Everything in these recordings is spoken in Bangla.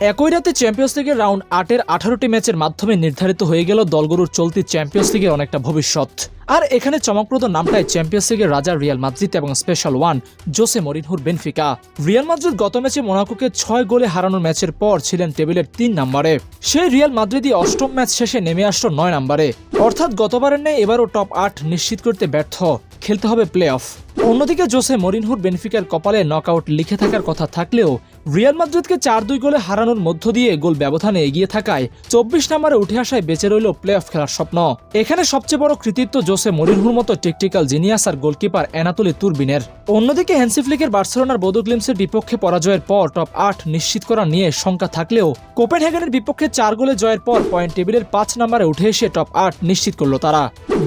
একই রাতে চ্যাম্পিয়ন্স লিগের রাউন্ড আটের আঠারোটি ম্যাচের মাধ্যমে নির্ধারিত হয়ে গেল দলগুলোর চলতি চ্যাম্পিয়ন্স লিগের অনেকটা ভবিষ্যৎ। আর এখানে চমকপ্রদ নামটাই চ্যাম্পিয়ন্স লিগের রাজা রিয়াল মাদ্রিদ এবং স্পেশাল ওয়ান জোসে মরিনহুর বেনফিকা রিয়াল মাদ্রিদ গত ম্যাচে মোনাকোকে ছয় গোলে হারানোর ম্যাচের পর ছিলেন টেবিলের তিন নম্বরে। সেই রিয়াল মাদ্রিদই অষ্টম ম্যাচ শেষে নেমে আসলো নয় নম্বরে। অর্থাৎ গতবারের নেই এবারও টপ আট নিশ্চিত করতে ব্যর্থ। খেলতে হবে প্লে অফ অন্যদিকে জোসে মরিনহুর বেনফিকার কপালে নকআউট লিখে থাকার কথা থাকলেও রিয়াল মাদ্রিদকে চার দুই গোলে হারানোর মধ্য দিয়ে গোল ব্যবধানে এগিয়ে থাকায় চব্বিশ নম্বরে উঠে আসায় বেঁচে রইল প্লে অফ খেলার স্বপ্ন। এখানে সবচেয়ে বড় কৃতিত্ব জোসে মরিনহুর মতো টেকটিক্যাল জিনিয়াস আর গোলকিপার এনাতলি তুরবিনের। অন্যদিকে হ্যান্সিফ্লিকের বার্সেলোনার বোদোগ্লিমসের বিপক্ষে পরাজয়ের পর টপ আট নিশ্চিত করা নিয়ে শঙ্কা থাকলেও কোপেনহেগেনের বিপক্ষে চার গোলে জয়ের পর পয়েন্ট টেবিলের পাঁচ নম্বরে উঠে এসে টপ আট নিশ্চিত করল তারা।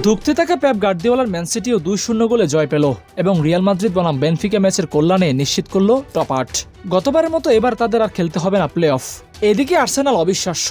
দুঃখতে থাকা প্যাপ গার্দিওয়ালার ম্যানসিটিও দুই শূন্য গোলে জয় পেল এবং রিয়াল মাদ্রিদ বনাম বেনফিকা ম্যাচের কল্যাণে নিশ্চিত করল টপ আট। গতবারের মতো এবার তাদের আর খেলতে হবে না প্লে অফ এদিকে আর্সেনাল অবিশ্বাস্য।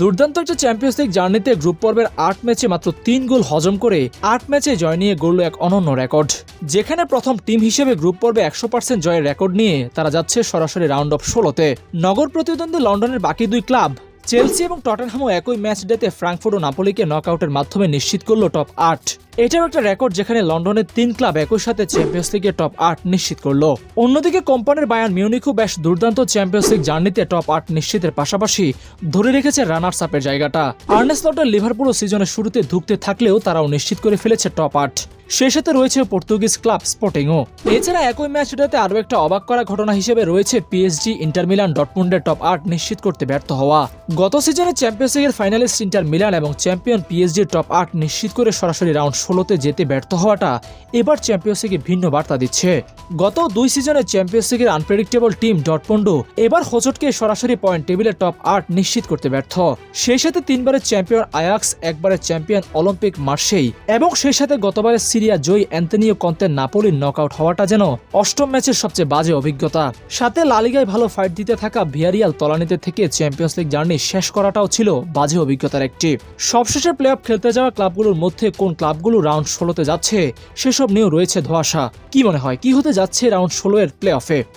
দুর্দান্ত একটা চ্যাম্পিয়ন্স লিগ জার্নিতে গ্রুপ পর্বের আট ম্যাচে মাত্র তিন গোল হজম করে আট ম্যাচে জয় নিয়ে গড়ল এক অনন্য রেকর্ড যেখানে প্রথম টিম হিসেবে গ্রুপ পর্বে একশো পার্সেন্ট জয়ের রেকর্ড নিয়ে তারা যাচ্ছে সরাসরি রাউন্ড অফ ষোলোতে। নগর প্রতিদ্বন্দ্বী লন্ডনের বাকি দুই ক্লাব চেলসি এবং টটেনহামও একই ম্যাচ ডেতে ফ্রাঙ্কফুর্ট ও নাপোলিকে নকআউটের মাধ্যমে নিশ্চিত করল টপ আট। এটাও একটা রেকর্ড যেখানে লন্ডনের তিন ক্লাব একই সাথে চ্যাম্পিয়ন্স লিগের টপ আট নিশ্চিত করল। অন্যদিকে কোম্পানির বায়ান মিউনিকও বেশ দুর্দান্ত চ্যাম্পিয়ন্স লিগ জার্নিতে টপ আট নিশ্চিতের পাশাপাশি ধরে রেখেছে রানার্স আপের জায়গাটা। আর্নেস লটের লিভারপুলও সিজনের শুরুতে ধুঁকতে থাকলেও তারাও নিশ্চিত করে ফেলেছে টপ আট। সেই সাথে রয়েছে পর্তুগিজ ক্লাব স্পোর্টিংও। এছাড়া একই ম্যাচটাতে আরও একটা অবাক করা ঘটনা হিসেবে রয়েছে পিএসজি ইন্টার মিলান ডটমুন্ডের টপ আট নিশ্চিত করতে ব্যর্থ হওয়া। গত সিজনে চ্যাম্পিয়ন্স লিগের ফাইনালিস্ট ইন্টার মিলান এবং চ্যাম্পিয়ন পিএসজির টপ আট নিশ্চিত করে সরাসরি রাউন্ড ষোলোতে যেতে ব্যর্থ হওয়াটা এবার চ্যাম্পিয়ন্স লিগে ভিন্ন বার্তা দিচ্ছে। গত দুই সিজনে চ্যাম্পিয়ন্স লিগের আনপ্রেডিক্টেবল টিম ডটমন্ডো এবার হোচটকে সরাসরি পয়েন্ট টেবিলের টপ আট নিশ্চিত করতে ব্যর্থ। সেই সাথে তিনবারের চ্যাম্পিয়ন আয়াক্স একবারের চ্যাম্পিয়ন অলিম্পিক মার্সেই এবং সেই সাথে গতবারের সিরিয়া জয়ী অ্যান্টনিও কন্তের নাপোলির নকআউট হওয়াটা যেন অষ্টম ম্যাচের সবচেয়ে বাজে অভিজ্ঞতা। সাথে লালিগায় ভালো ফাইট দিতে থাকা ভিয়ারিয়াল তলানিতে থেকে চ্যাম্পিয়ন্স লিগ জার্নি শেষ করাটাও ছিল বাজে অভিজ্ঞতার একটি। সবশেষে প্লে অফ খেলতে যাওয়া ক্লাবগুলোর মধ্যে কোন ক্লাবগুলো রাউন্ড ষোলোতে যাচ্ছে, সেসব নিয়েও রয়েছে ধোয়াশা। কি মনে হয়, কি হতে যাচ্ছে রাউন্ড ষোলো এর প্লে অফে